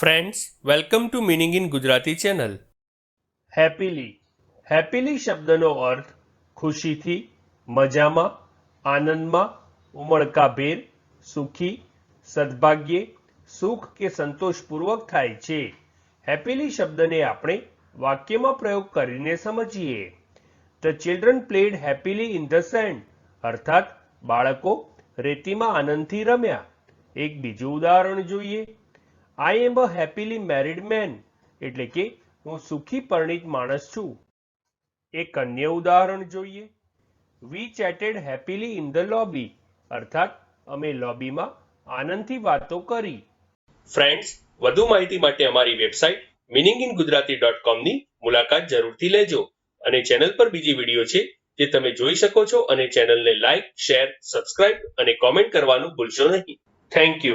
Friends welcome to meaning in Gujarati channel happily happily શબ્દનો અર્થ ખુશીથી, મજામાં, આનંદમાં, ઉમળકાભેર, સુખી, સદભાગ્યે, સુખ કે સંતોષપૂર્વક થાય છે. હેપીલી શબ્દને આપણે વાક્યમાં પ્રયોગ કરીને સમજીએ. The children played happily in the sand અર્થાત બાળકો રેતીમાં આનંદથી રમ્યા. એક બીજું ઉદાહરણ જોઈએ. I am a happily married man એટલે કે હું સુખી પરણિત માણસ છું. એક અન્ય ઉદાહરણ જોઈએ. We chatted happily in the lobby અર્થાત, અમે લોબીમાં આનંદથી વાતો કરી. ફ્રેન્ડ્સ વધુ માહિતી માટે અમારી website meaning in Gujarati dot કોમની મુલાકાત જરૂરથી લેજો. અને ચેનલ પર બીજી વીડિયો છે જે તમે જોઈ શકો છો અને ચેનલને લાઇક શેર સબસ્ક્રાઇબ અને કોમેન્ટ કરવાનું ભૂલશો નહીં. Thank you